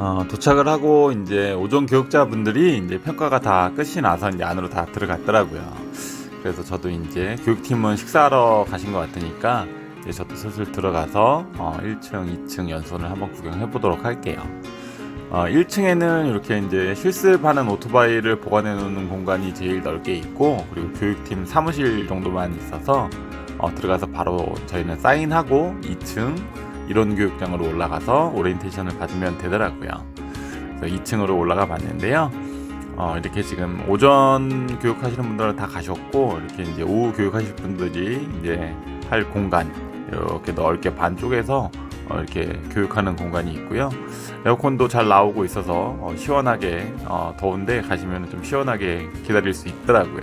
어, 도착을 하고 이제 오전 교육자분들이 이제 평가가 다 끝이 나서 이제 안으로 다 들어갔더라고요. 그래서 저도 이제 교육팀은 식사하러 가신 것 같으니까 이제 저도 슬슬 들어가서 어, 1층, 2층 연수원을 한번 구경해 보도록 할게요. 어, 1층에는 이렇게 이제 실습하는 오토바이를 보관해 놓는 공간이 제일 넓게 있고 그리고 교육팀 사무실 정도만 있어서 어, 들어가서 바로 저희는 사인하고 2층 이론 교육장으로 올라가서 오리엔테이션을 받으면 되더라고요. 그래서 2층으로 올라가 봤는데요. 어, 이렇게 지금 오전 교육하시는 분들은 다 가셨고 이렇게 이제 오후 교육하실 분들이 이제 할 공간 이렇게 넓게 반 쪽에서 어, 이렇게 교육하는 공간이 있고요. 에어컨도 잘 나오고 있어서 어, 시원하게 어, 더운데 가시면 좀 시원하게 기다릴 수 있더라고요.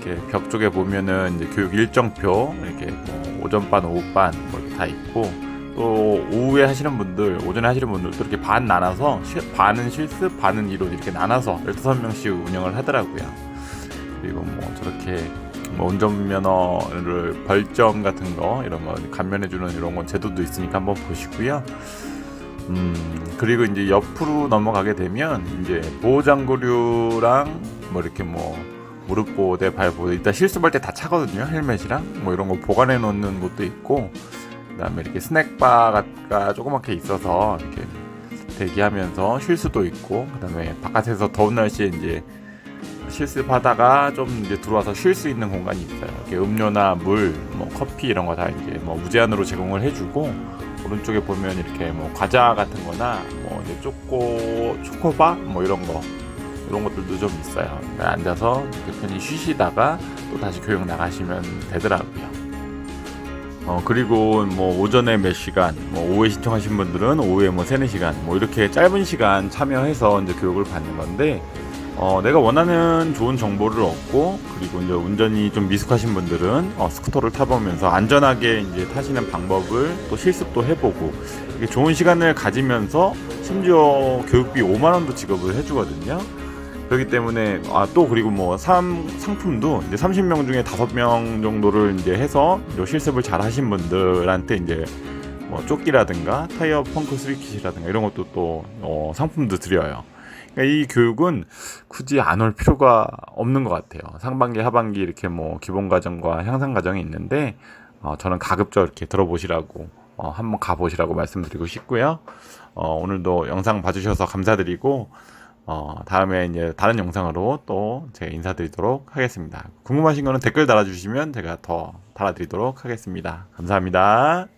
이렇게 벽 쪽에 보면은 이제 교육 일정표 이렇게 뭐 오전반, 오후반 뭐 이렇게 다 있고 또 오후에 하시는 분들, 오전에 하시는 분들도 이렇게 반 나눠서 시- 반은 실습, 반은 이론 이렇게 나눠서 15명씩 운영을 하더라고요. 그리고 뭐 저렇게 뭐 운전면허를 벌점 같은 거 이런 거 감면해 주는 이런 건 제도도 있으니까 한번 보시고요. 음 그리고 이제 옆으로 넘어가게 되면 이제 보호장구류랑 뭐 이렇게 뭐 무릎 보호대, 발 보호대 일단 실습할 때 다 차거든요 헬멧이랑 뭐 이런 거 보관해 놓는 곳도 있고 그다음에 이렇게 스낵바가 조그맣게 있어서 이렇게 대기하면서 쉴 수도 있고 그다음에 바깥에서 더운 날씨에 이제 실습하다가 좀 이제 들어와서 쉴 수 있는 공간이 있어요. 이렇게 음료나 물, 뭐 커피 이런 거 다 이제 뭐 무제한으로 제공을 해주고 오른쪽에 보면 이렇게 뭐 과자 같은 거나 뭐 이제 초코 초코바 뭐 이런 거 이런 것들도 좀 있어요. 그러니까 앉아서 이렇게 편히 쉬시다가 또 다시 교육 나가시면 되더라고요. 어 그리고 뭐 오전에 몇 시간, 뭐 오후에 신청하신 분들은 오후에 뭐 세네 시간, 뭐 이렇게 짧은 시간 참여해서 이제 교육을 받는 건데 어, 내가 원하는 좋은 정보를 얻고 그리고 이제 운전이 좀 미숙하신 분들은 어, 스쿠터를 타보면서 안전하게 이제 타시는 방법을 또 실습도 해보고 이게 좋은 시간을 가지면서 심지어 교육비 5만 원도 지급을 해주거든요. 그렇기 때문에 아 또 그리고 뭐 상, 상품도 이제 30명 중에 5명 정도를 이제 해서 요 실습을 잘 하신 분들한테 이제 뭐 조끼라든가 타이어 펑크 스리킷이라든가 이런 것도 또 어, 상품도 드려요. 그러니까 이 교육은 굳이 안 올 필요가 없는 것 같아요. 상반기, 하반기 이렇게 뭐 기본 과정과 향상 과정이 있는데 어, 저는 가급적 이렇게 들어보시라고 어, 한번 가보시라고 말씀드리고 싶고요. 어, 오늘도 영상 봐주셔서 감사드리고 어, 다음에 이제 다른 영상으로 또 제가 인사드리도록 하겠습니다. 궁금하신 거는 댓글 달아주시면 제가 더 달아드리도록 하겠습니다. 감사합니다.